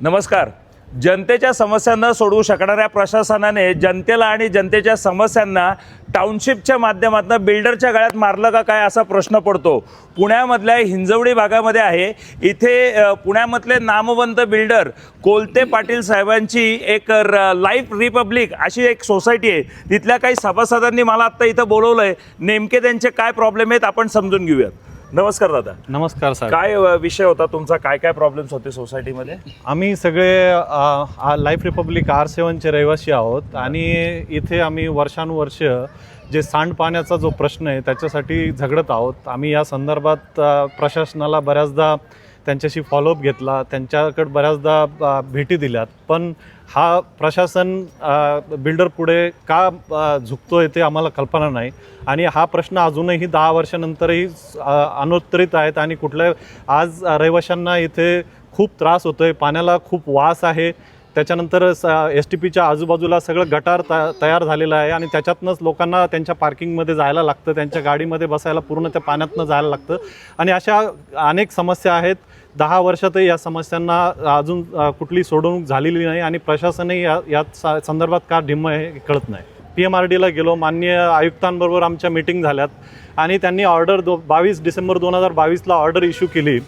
नमस्कार. जनतेच्या समस्यांना सोडवू शकणाऱ्या प्रशासनाने जनतेला आणि जनतेच्या समस्यांना टाउनशिपच्या माध्यमातून बिल्डरच्या गळ्यात मारलं का काय असा प्रश्न पडतो. पुण्यामधल्या हिंजवडी भागामध्ये आहे. इथे पुण्यामधले नामवंत बिल्डर कोलते पाटील साहेबांची एक लाईफ रिपब्लिक अशी एक सोसायटी आहे. तिथल्या काही सभासदांनी मला आत्ता इथं बोलवलं आहे नेमके त्यांचे काय प्रॉब्लेम आहेत आपण समजून घेऊयात. नमस्कार दादा. नमस्कार साहेब. काय अ, विषय होता तुमचा? काय काय प्रॉब्लेम्स होते सोसायटीमध्ये आम्ही सगळे अ, लाईफ रिपब्लिक आर सेवनचे रहिवासी आहोत आणि इथे आम्ही वर्षानुवर्ष जे सांडपाण्याचा जो प्रश्न आहे त्याच्यासाठी झगडत आहोत. आम्ही या संदर्भात अ, प्रशासनाला बऱ्याचदा त्यांच्याशी फॉलोअप घेतला त्यांच्याकडे बऱ्याचदा भेटी दिल्यात. पण हा प्रशासन बिल्डर पुढे का झुकतो आहे ते आम्हाला कल्पना नाही. आणि हा प्रश्न अजूनही दहा वर्षानंतरही अनुत्तरित आहेत आणि कुठल्या आज रहिवाशांना इथे खूप त्रास होतोय पाण्याला खूप वास आहे. त्याच्यानंतर स एस टी पीच्या आजूबाजूला सगळं गटार त तयार झालेलं आहे आणि त्याच्यातनंच लोकांना त्यांच्या पार्किंगमध्ये जायला लागतं त्यांच्या गाडीमध्ये बसायला पूर्ण त्या पाण्यातनं जायला लागतं. आणि अशा अनेक समस्या आहेत. दहा वर्षातही या समस्यांना अजून कुठली सोडवणूक झालेली नाही आणि प्रशासनही या यात सा- संदर्भात का ढिम्म आहे हे कळत नाही. पी एम आर डीला गेलो मान्य आयुक्तांबरोबर आमच्या मीटिंग झाल्यात आणि त्यांनी ऑर्डर दो बावीस डिसेंबर दोन हजार बावीसला ऑर्डर इश्यू केली.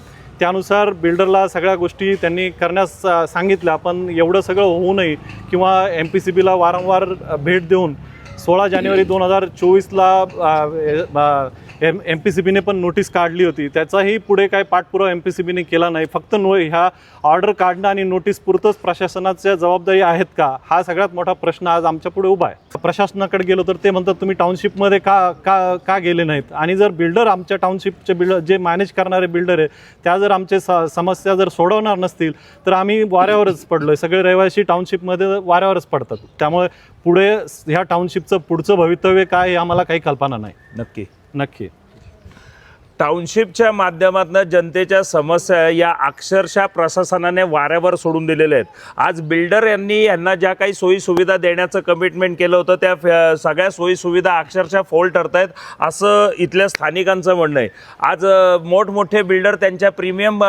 त्यानुसार बिल्डरला सगळ्या गोष्टी त्यांनी करण्यास सांगितल्या पण एवढं सगळं होऊनही किंवा एम पी सी बीला वारंवार भेट देऊन सोळा जानेवारी दोन हजार चोवीसला एम एम पी सी बीने पण नोटीस काढली होती. त्याचाही पुढे काय पाठपुरावा एम पी सी बीने केला नाही. फक्त नो ह्या ऑर्डर काढणं आणि नोटीस पुरतंच प्रशासनाच्या जबाबदारी आहेत का? हा सगळ्यात मोठा प्रश्न आज आमच्या पुढे उभा आहे. प्रशासनाकडे गेलो तर ते म्हणतात तुम्ही टाउनशिपमध्ये का का का गेले नाहीत? आणि जर बिल्डर आमच्या टाउनशिपचे बिल्डर जे मॅनेज करणारे बिल्डर आहे त्या जर आमचे स समस्या जर सोडवणार नसतील तर आम्ही वाऱ्यावरच पडलो आहे सगळे रहिवासी टाउनशिपमध्ये वाऱ्यावरच पडतात. त्यामुळे पुढे ह्या टाउनशिपचं पुढचं भवितव्य काय हे आम्हाला काही कल्पना नाही. नक्की. नक्की. टाउनशिपच्या माध्यमातून जनतेच्या समस्या या अक्षरशः प्रशासनाने वाऱ्यावर सोडून दिलेल्या आहेत. आज बिल्डर यांनी यांना ज्या काही सोयीसुविधा देण्याचं कमिटमेंट केलं होतं त्या सगळ्या सोयीसुविधा अक्षरशः फोल ठरत आहेत असं इथल्या स्थानिकांचं म्हणणं आहे. आज मोठमोठे बिल्डर त्यांच्या प्रीमियम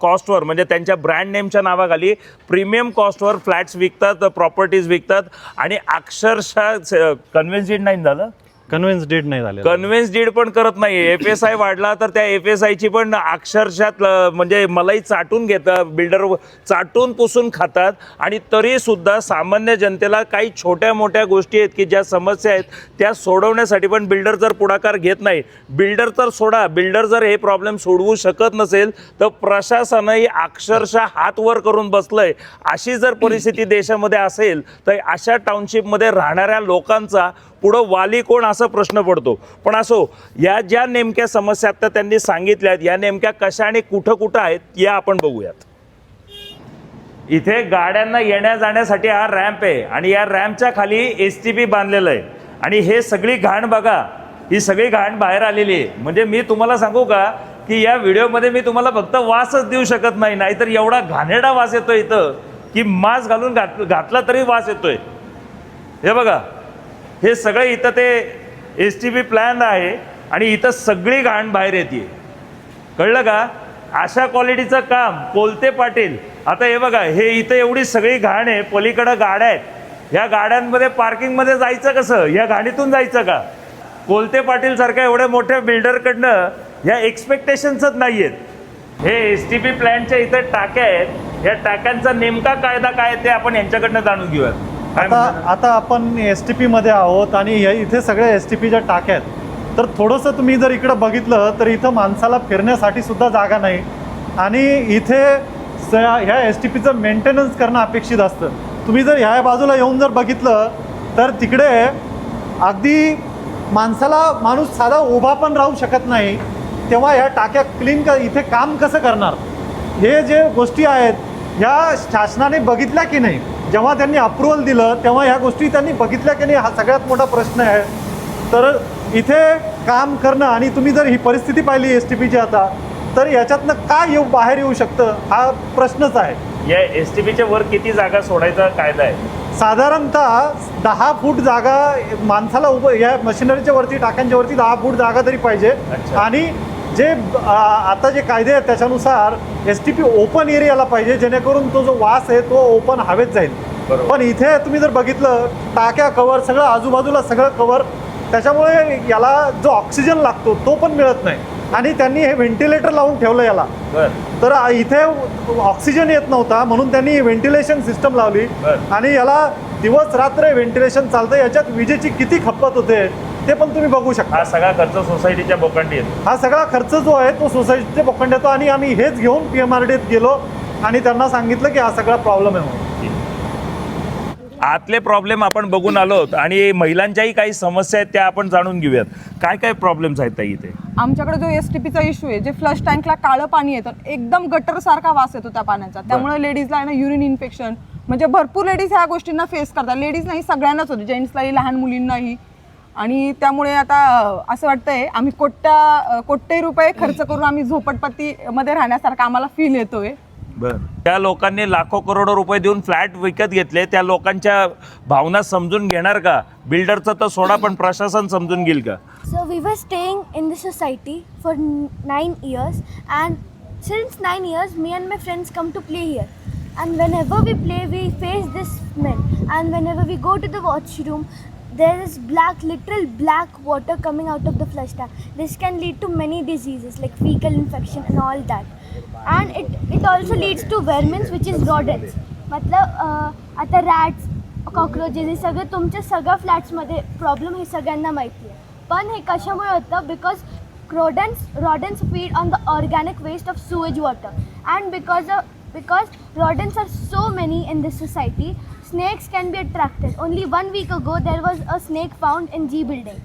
कॉस्टवर म्हणजे त्यांच्या ब्रँड नेमच्या नावाखाली प्रीमियम कॉस्टवर फ्लॅट्स विकतात प्रॉपर्टीज विकतात आणि अक्षरशः कन्व्हिन्सिड नाही झालं? कन्व्हिन्स डीड नाही झाले कन्व्हिन्स डीड पण करत नाही. एफ एस आय वाढला तर त्या एफ एस आयची पण अक्षरशः म्हणजे मलाई चाटून घेतं बिल्डर चाटून पुसून खातात. आणि तरी सुद्धा सामान्य जनतेला काही छोट्या मोठ्या गोष्टी आहेत की ज्या समस्या आहेत त्या सोडवण्यासाठी पण बिल्डर जर पुढाकार घेत नाही. बिल्डर तर सोडा. बिल्डर जर हे प्रॉब्लेम सोडवू शकत नसेल तर प्रशासनही अक्षरशः हात वर करून बसलंय. अशी जर परिस्थिती देशामध्ये असेल तर अशा टाउनशिपमध्ये राहणाऱ्या लोकांचा पुढं वाली कोण असं प्रश्न पडतो. पण असो या ज्या नेमक्या समस्या आता त्यांनी सांगितल्या आहेत या नेमक्या कशा आणि कुठं कुठं आहेत या आपण बघूयात. इथे गाड्यांना येण्या जाण्यासाठी हा रॅम्प आहे आणि या रॅम्पच्या खाली एस टी पी बांधलेलं आहे. आणि हे सगळी घाण बघा ही सगळी घाण बाहेर आलेली आहे. म्हणजे मी तुम्हाला सांगू का की या व्हिडिओमध्ये मी तुम्हाला फक्त वासच देऊ शकत नाही नाहीतर एवढा घाणेरडा वास येतोय इथं की मास्क घालून घात घातला तरी वास येतोय. हे बघा हे सगळं इथं ते एस टी पी प्लॅन आहे आणि इथं सगळी घाण बाहेर येते. कळलं का? अशा क्वालिटीचं काम कोलते पाटील. आता हे बघा हे इथं एवढी सगळी घाण आहे पलीकडं गाड्या आहेत. ह्या गाड्यांमध्ये पार्किंगमध्ये जायचं कसं? या घाणीतून जायचं का? कोलते पाटील सारख्या एवढ्या मोठ्या बिल्डरकडनं ह्या एक्सपेक्टेशन्सच नाही आहेत हे एस टी पी प्लॅनच्या इथं टाक्या आहेत. या टाक्यांचा नेमका कायदा काय ते आपण यांच्याकडनं जाणून घेऊयात. आता? आता आपण एस टी पीमध्ये आहोत आणि हे इथे सगळ्या एस टी पीच्या टाक्या आहेत तर थोडंसं तुम्ही जर इकडं बघितलं तर इथं माणसाला फिरण्यासाठी सुद्धा जागा नाही. आणि इथे स ह्या एस टी पीचं मेंटेनन्स करणं अपेक्षित असतं. तुम्ही जर ह्या बाजूला येऊन जर बघितलं तर तिकडे अगदी माणसाला माणूस साधा उभा पण राहू शकत नाही तेव्हा ह्या टाक्या क्लीन क इथे काम कसं करणार? हे जे गोष्टी आहेत ह्या शासनाने बघितल्या की नाही? जेव्हा त्यांनी अप्रुव्हल दिलं तेव्हा ह्या गोष्टी त्यांनी बघितल्या की नाही? हा सगळ्यात मोठा प्रश्न आहे. तर इथे काम करणं आणि तुम्ही जर ही परिस्थिती पाहिली एस टी पीची आता तर याच्यातनं काय येऊ बाहेर येऊ शकतं? हा प्रश्नच आहे. या एस टी पीच्या वर किती जागा सोडायचा कायदा आहे? साधारणतः दहा फूट जागा माणसाला उभं या मशिनरीच्या वरती टाक्यांच्या वरती दहा फूट जागा तरी पाहिजे. आणि जे आता जे कायदे आहेत त्याच्यानुसार एस टी पी ओपन एरियाला पाहिजे जेणेकरून तो जो वास आहे तो ओपन हवेत जाईल. पण इथे तुम्ही जर बघितलं टाक्या कवर सगळं आजूबाजूला सगळं कवर त्याच्यामुळे याला जो ऑक्सिजन लागतो तो पण मिळत नाही. आणि त्यांनी हे व्हेंटिलेटर लावून ठेवलं याला. तर इथे ऑक्सिजन येत नव्हता म्हणून त्यांनी व्हेंटिलेशन सिस्टम लावली. आणि याला दिवस रात्र व्हेंटिलेशन चालतं याच्यात विजेची किती खपत होते? ते पण तुम्ही बघू शकता. हा सगळा खर्च सोसायटीच्या बोकांडी येतो हा सगळा खर्च जो आहे तो सोसायटीचे पकडून येतो आणि आम्ही हेच घेऊन पी एम आर डीत गेलो आणि त्यांना सांगितलं की हा सगळा प्रॉब्लेम आहे आतले प्रॉब्लेम आपण बघून आलो आणि महिलांच्याही काही समस्या आहेत त्या आपण जाणून घेऊयात. काय काय प्रॉब्लेम्स आहेत ताई इथे? आमच्याकडे जो एस टी पीचा इश्यू आहे जे फ्लश टँकला काळं पाणी येतं एकदम गटर सारखा वास येतो त्या पाण्याचा. त्यामुळे लेडीजला आहे ना युरिन इन्फेक्शन म्हणजे भरपूर लेडीज ह्या गोष्टींना फेस करतात. लेडीज नाही सगळ्यांनाच होते. जेंट्सलाही लहान मुलींनाही. आणि त्यामुळे आता असं वाटतंय आम्ही कोट्या कोट्य रुपये खर्च करून आम्ही झोपटपट्टी मध्ये राहण्यासारखा आम्हाला फील येतोय. त्या लोकांनी लाखो करोडो रुपये देऊन फ्लॅट विकत घेतले त्या लोकांच्या भावना समजून घेणार का? बिल्डरचं तर सोडा पण प्रशासन समजून घेईल का? So we were staying in the society for nine years and since nine years me and my friends come to play here and whenever we play we face this main and whenever we go to the washroom there is black, literal black water coming out of the flush tank. This can lead to many diseases like fecal infection and all that. And it, it also leads to vermin, which is rodents. मतलब अं, आता rats cockroaches हे सगळं तुमच्या सगळ्या फ्लॅट्समध्ये problem हे सगळ्यांना माहिती आहे पण हे कशामुळे होतं because rodents rodents feed on the organic waste of sewage water and because of because rodents are so many in this society snakes can be attracted only one week ago there was a snake found in g building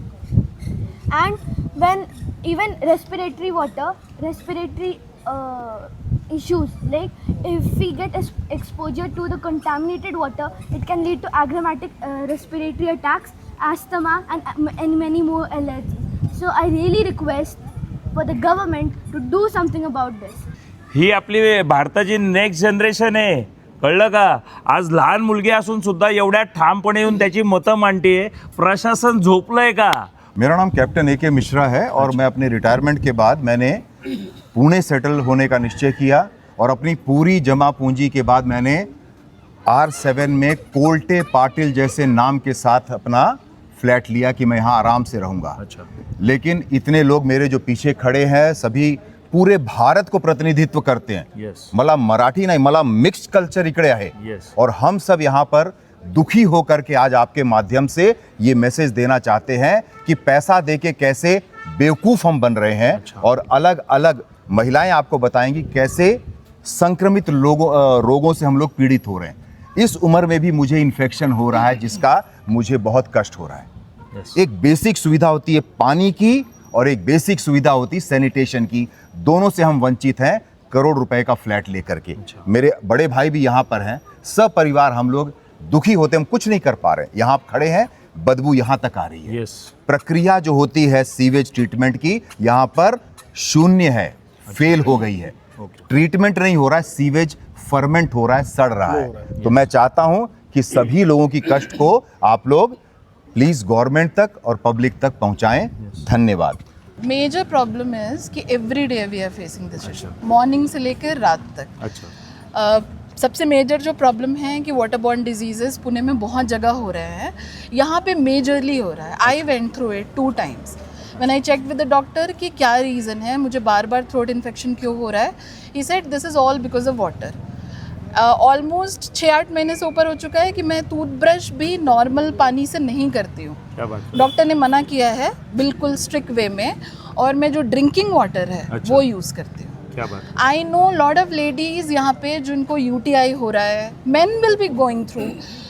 and when even respiratory water respiratory uh, issues like if we get ex- exposure to the contaminated water it can lead to aggravatic uh, respiratory attacks asthma and, and many more allergies so i really request for the government to do something about this ही आपली भारताची next generation आहे कळलं का? आज लहान मुलगी असून सुद्धा एवढ्या ठामपणे येऊन त्याची मतं मांडते प्रशासन झोपलंय का? मेरा नाम कैप्टन ए के मिश्रा है और मैं अपने रिटायरमेंट के बाद मैंने पुणे सेटल होने का निश्चय किया और अपनी पूरी जमा पूंजी के बाद मैंने आर सेवन में कोल्टे पाटिल जैसे नाम के साथ अपना फ्लैट लिया कि मैं यहाँ आराम से रहूँगा। अच्छा। लेकिन इतने लोग मेरे जो पीछे खड़े हैं सभी पूरे भारत को प्रतिनिधित्व करते हैं Yes. मला मराठी नहीं मला मिक्स्ड कल्चर इकडे आहे Yes. और हम सब यहाँ पर दुखी होकर के आज आपके माध्यम से ये मैसेज देना चाहते हैं कि पैसा दे के कैसे बेवकूफ़ हम बन रहे हैं अच्छा। और अलग अलग महिलाएँ आपको बताएँगी कैसे संक्रमित लोगों रोगों से हम लोग पीड़ित हो रहे हैं इस उम्र में भी मुझे इन्फेक्शन हो रहा है जिसका मुझे बहुत कष्ट हो रहा है एक बेसिक सुविधा होती है पानी की और एक बेसिक सुविधा होती सैनिटेशन की। दोनों से हम वंचित हैं करोड़ रुपए का फ्लैट लेकर के। मेरे बड़े भाई भी यहाँ पर हैं सब परिवार हम लोग दुखी होते हम कुछ नहीं कर पा रहे। यहाँ आप खड़े हैं बदबू यहाँ तक आ रही है। येस प्रक्रिया जो होती है सीवेज ट्रीटमेंट की यहाँ पर शून्य है फेल हो गई है। ट्रीटमेंट नहीं हो रहा है सीवेज फर्मेंट हो रहा है सड़ रहा है। तो मैं चाहता हूँ कि सभी लोगों की कष्ट को आप लोग प्लीज़ गवर्नमेंट तक और पब्लिक तक पहुंचाएँ। धन्यवाद। मेजर प्रॉब्लम इज़ कि every day we are facing this issue morning से लेकर रात तक। अच्छा। अ, सबसे मेजर जो प्रॉब्लम है कि वाटर बॉर्न डिजीजेस पुणे में बहुत जगह हो रहे हैं। यहाँ पे मेजरली हो रहा है। I went through it two times when I check with the doctor कि क्या रीज़न है मुझे बार बार थ्रोट इन्फेक्शन क्यों हो रहा है he said this is all because of water almost छः आठ महीने से ऊपर हो चुका है कि मैं टूथब्रश भी नॉर्मल पानी से नहीं करती हूँ। डॉक्टर ने मना किया है बिल्कुल स्ट्रिक्ट वे में और मैं जो ड्रिंकिंग वाटर है अच्छा। वो यूज़ करती हूँ। I know lot of ladies यहाँ पे जिनको यू टी आई हो रहा है man will be going through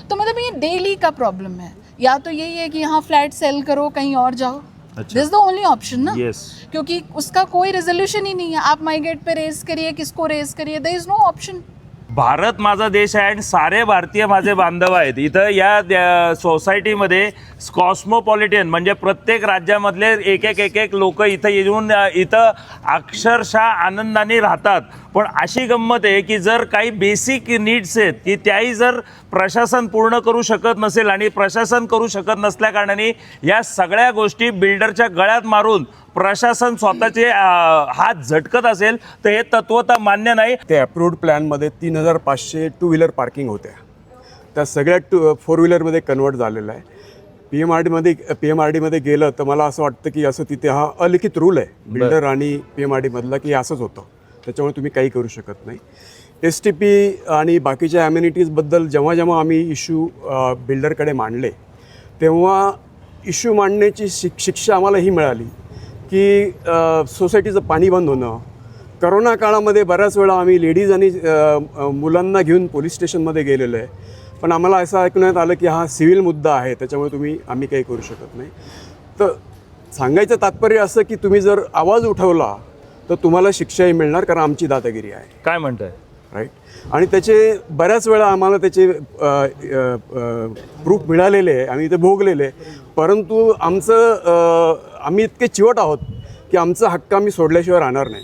तो मतलब ये डेली का प्रॉब्लम है। या तो यही है कि यहाँ फ्लैट सेल करो कहीं और जाओ। अच्छा। इज़ द ओनली ऑप्शन ना। येस क्योंकि उसका कोई रेजोल्यूशन ही नहीं है। आप माई गेट पे रेज करिए किसको रेस करिए there is no option Bharat माझा देश आहे आणि सारे भारतीय माझे बांधव आहेत. इथं या द्या- सोसायटीमध्ये कॉस्मोपॉलिटन म्हणजे प्रत्येक राज्यामधले एक एक एक एक लोक इथं येऊन इथं अक्षरशः आनंदाने राहतात. पण अशी गंमत आहे की जर काही बेसिक नीड्स आहेत की त्याही जर प्रशासन पूर्ण करू शकत नसेल आणि प्रशासन करू शकत नसल्या कारणाने या सगळ्या गोष्टी बिल्डरच्या गळ्यात मारून प्रशासन स्वतःचे हात झटकत असेल तर हे तत्वता मान्य नाही. ते अप्रूव्ड प्लॅनमध्ये तीन हजार पाचशे टू व्हीलर पार्किंग होत्या. त्या सगळ्या टू फोर व्हीलरमध्ये कन्वर्ट झालेलं आहे. पी एम आर डीमध्ये पी एम आर डीमध्ये गेलं तर मला असं वाटतं की असं तिथे हा अलिखित रूल आहे. बिल्डर आणि पी एम आर डीमधला की असंच होतं. त्याच्यामुळे तुम्ही काही करू शकत नाही. एस टी पी आणि बाकीच्या ॲम्युनिटीजबद्दल जेव्हा जेव्हा आम्ही इश्यू बिल्डरकडे मांडले तेव्हा इश्यू मांडण्याची शिक शिक्षा आम्हाला ही मिळाली की सोसायटीचं पाणी बंद होणं. करोना काळामध्ये बऱ्याच वेळा आम्ही लेडीज आणि मुलांना घेऊन पोलीस स्टेशनमध्ये गेलेलो आहे. पण आम्हाला असं ऐकण्यात आलं की हा सिव्हिल मुद्दा आहे त्याच्यामुळे तुम्ही आम्ही काही करू शकत नाही. तर सांगायचं तात्पर्य असं की तुम्ही जर आवाज उठवला तर तुम्हाला शिक्षाही मिळणार कारण आमची दादागिरी आहे. काय म्हणताय? राईट आणि त्याचे बऱ्याच वेळा आम्हाला त्याचे प्रूफ मिळालेले आहे आम्ही ते भोगलेले. परंतु आमचं आम्ही इतके चिवट आहोत की आमचा हक्क आम्ही सोडल्याशिवाय राहणार नाही.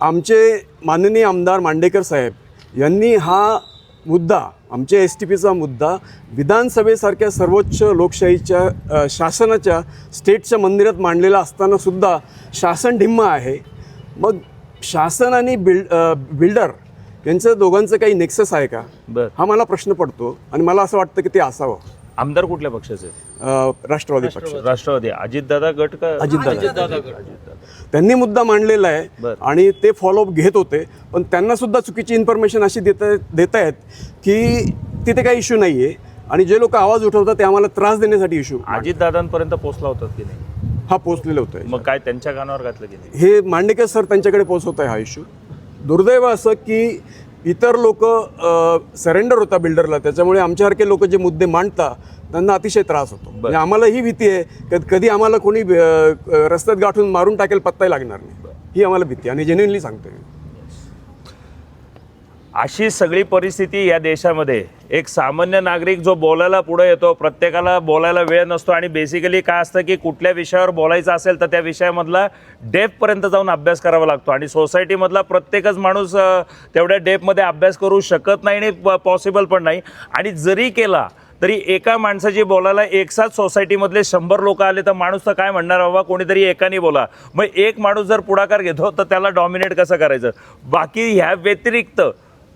आमचे माननीय आमदार मांडेकर साहेब यांनी हा मुद्दा आमच्या एस टी पीचा मुद्दा विधानसभेसारख्या सर्वोच्च लोकशाहीच्या शासनाच्या स्टेटच्या मंदिरात मांडलेला असतानासुद्धा शासन ढिम्म आहे. मग शासन आणि बिल्ड बिल्डर यांचं दोघांचं काही नेक्सस आहे का? बर. हा मला प्रश्न पडतो आणि मला असं वाटतं की ते असावं. आमदार कुठल्या पक्षाचे? अ, राष्ट्रवादी पक्ष. राष्ट्रवादी. अजितदादा गट का? अजितदादा त्यांनी मुद्दा मांडलेला आहे बरं. आणि ते फॉलोअप घेत होते. पण त्यांना सुद्धा चुकीची इन्फॉर्मेशन अशी देत देत आहेत की तिथे काही इश्यू नाही आहे आणि जे लोक आवाज उठवतात ते आम्हाला त्रास देण्यासाठी इश्यू अजितदादांपर्यंत पोहोचला होतात की नाही? हा पोचलेला होतोय मग काय त्यांच्या कानावर घातलं नाही? हे मांडेकर सर त्यांच्याकडे पोहोचवत आहे हा इश्यू दुर्दैव असं की इतर लोक सरेंडर होता बिल्डरला त्याच्यामुळे आमच्यासारखे लोक जे मुद्दे मांडतात त्यांना अतिशय त्रास होतो. म्हणजे आम्हाला ही भीती आहे. की कधी आम्हाला कोणी रस्त्यात गाठून मारून टाकेल पत्ताही लागणार नाही. ही आम्हाला भीती आणि जेन्युनली सांगतोय अशी सगळी परिस्थिती या देशामध्ये. एक सामान्य नागरिक जो बोलायला पुढे येतो प्रत्येकाला बोलायला वेळ नसतो आणि बेसिकली काय असतं की कुठल्या विषयावर बोलायचं असेल तर त्या विषयामधला डेपपर्यंत जाऊन अभ्यास करावा लागतो. आणि सोसायटीमधला प्रत्येकच माणूस तेवढ्या डेपमध्ये अभ्यास करू शकत नाही आणि पॉसिबल पण नाही. आणि जरी केला तरी एका माणसाची बोलायला एकसाथ सोसायटीमधले शंभर लोक आले तर माणूस तर काय म्हणणार बाबा कोणीतरी एकाने बोला. मग एक माणूस जर पुढाकार घेतो तर त्याला डॉमिनेट कसं करायचं? बाकी ह्या व्यतिरिक्त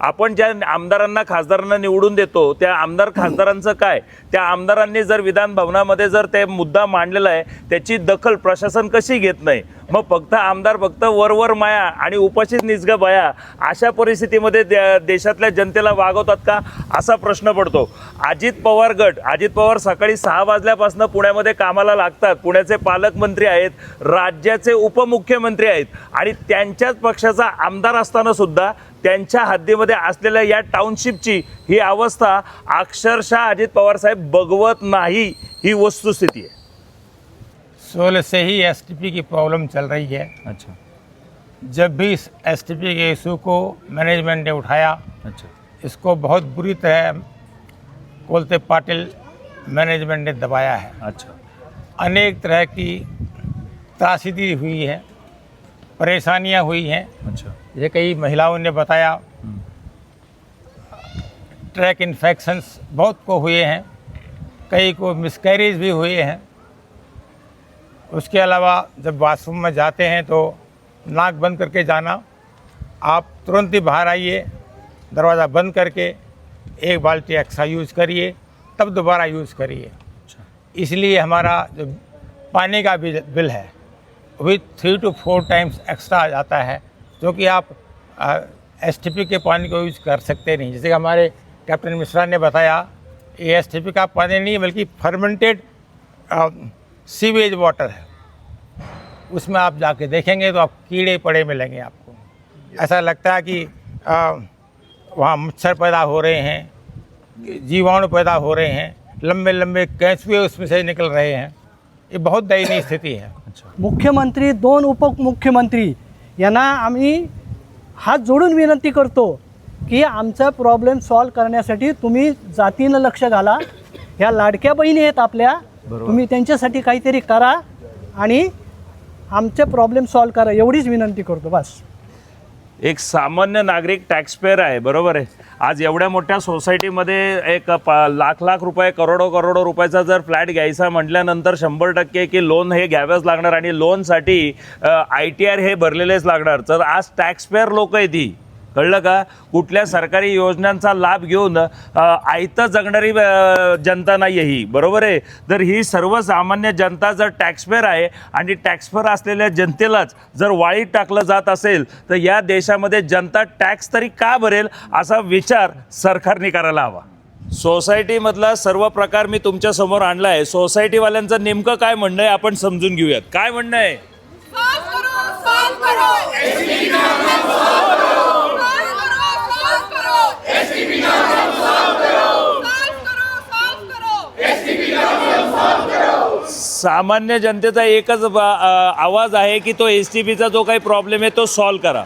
आपण ज्या आमदारांना खासदारांना निवडून देतो त्या आमदार खासदारांचं काय? त्या आमदारांनी जर विधान भवनामध्ये जर ते मुद्दा मांडलेला आहे त्याची दखल प्रशासन कशी घेत नाही? मग फक्त आमदार फक्त वरवर माया आणि उपाशीच निसगा बया. अशा परिस्थितीमध्ये दे- देशातल्या जनतेला वागवतात का? असा प्रश्न पडतो. अजित पवार गट अजित पवार सकाळी सहा वाजल्यापासून पुण्यामध्ये कामाला लागतात. पुण्याचे पालकमंत्री आहेत राज्याचे उपमुख्यमंत्री आहेत आणि त्यांच्याच पक्षाचा आमदार असताना सुद्धा त्यांच्या हद्दीमध्ये असलेल्या या टाउनशिपची ही अवस्था अक्षरशः अजित पवार साहेब बघवत नाही. ही वस्तुस्थिती आहे. सोलह से ही एसटीपी की प्रॉब्लम चल रही है। अच्छा। जब भी इस एसटीपी के इशू को मैनेजमेंट ने उठाया अच्छा। इसको बहुत बुरी तरह कोलते पाटिल मैनेजमेंट ने दबाया है। अच्छा। अनेक तरह की त्रासदी हुई है परेशानियाँ हुई हैं। अच्छा। ये कई महिलाओं ने बताया ट्रैक इन्फेक्शंस बहुत को हुए हैं कई को मिसकैरेज भी हुए हैं। उसके अलावा जब बाथरूम में जाते हैं तो नाक बंद करके जाना आप तुरंत ही बाहर आइए दरवाज़ा बंद करके एक बाल्टी एक्स्ट्रा यूज़ करिए तब दोबारा यूज़ करिए। इसलिए हमारा जो पानी का बिल बिल है वो भी three two four times extra आ जाता है क्योंकि आप एसटीपी के पानी को यूज़ कर सकते नहीं। जैसे कि हमारे कैप्टन मिश्रा ने बताया ये एस का पानी नहीं बल्कि फर्मेंटेड सीवेज वाटर है। उसमें आप जाके देखेंगे तो आप कीड़े पड़े मिलेंगे आपको। ऐसा लगता है कि वहाँ मच्छर पैदा हो रहे हैं जीवाणु पैदा हो रहे हैं लंबे लंबे कैंसुए उसमें से निकल रहे हैं। ये बहुत दयनीय स्थिति है। मुख्यमंत्री दोन उपमुख्यमंत्री यांना आम्ही हात जोडून विनंती करतो की आमचा प्रॉब्लेम सॉल्व करण्यासाठी तुम्ही जातीनं लक्ष घाला. ह्या लाडक्या बहिणी आहेत आपल्या. तुम्ही त्यांच्यासाठी काहीतरी करा आणि आमचे प्रॉब्लेम सॉल्व करा एवढीच विनंती करतो बस. एक सामान्य नागरिक टॅक्सपेअर आहे बरोबर आहे. आज एवढ्या मोठ्या सोसायटीमध्ये एक प लाख लाख रुपये करोडो करोडो रुपयाचा जर फ्लॅट घ्यायचा म्हटल्यानंतर शंभर टक्के की लोन हे घ्यावंच लागणार आणि लोनसाठी आय टी आर हे भरलेलेच लागणार. तर आज टॅक्सपेअर लोक आहे ती कळलं का? कुठल्या सरकारी योजनांचा लाभ घेऊन आयतं जगणारी जनता नाही आहे ही. बरोबर आहे? तर ही सर्वसामान्य जनता जर टॅक्सपेअर आहे आणि टॅक्सपेअर असलेल्या जनतेलाच जर वाळीत टाकलं जात असेल तर या देशामध्ये जनता टॅक्स तरी का भरेल असा विचार सरकारने करायला हवा. सोसायटीमधला सर्व प्रकार मी तुमच्यासमोर आणला आहे सोसायटीवाल्यांचं नेमकं काय म्हणणं आहे आपण समजून घेऊयात. काय म्हणणं आहे? सामान्य जनतेचा एकच आवाज आहे की तो एस टी बीचा जो काही प्रॉब्लेम आहे तो सॉल्व करा.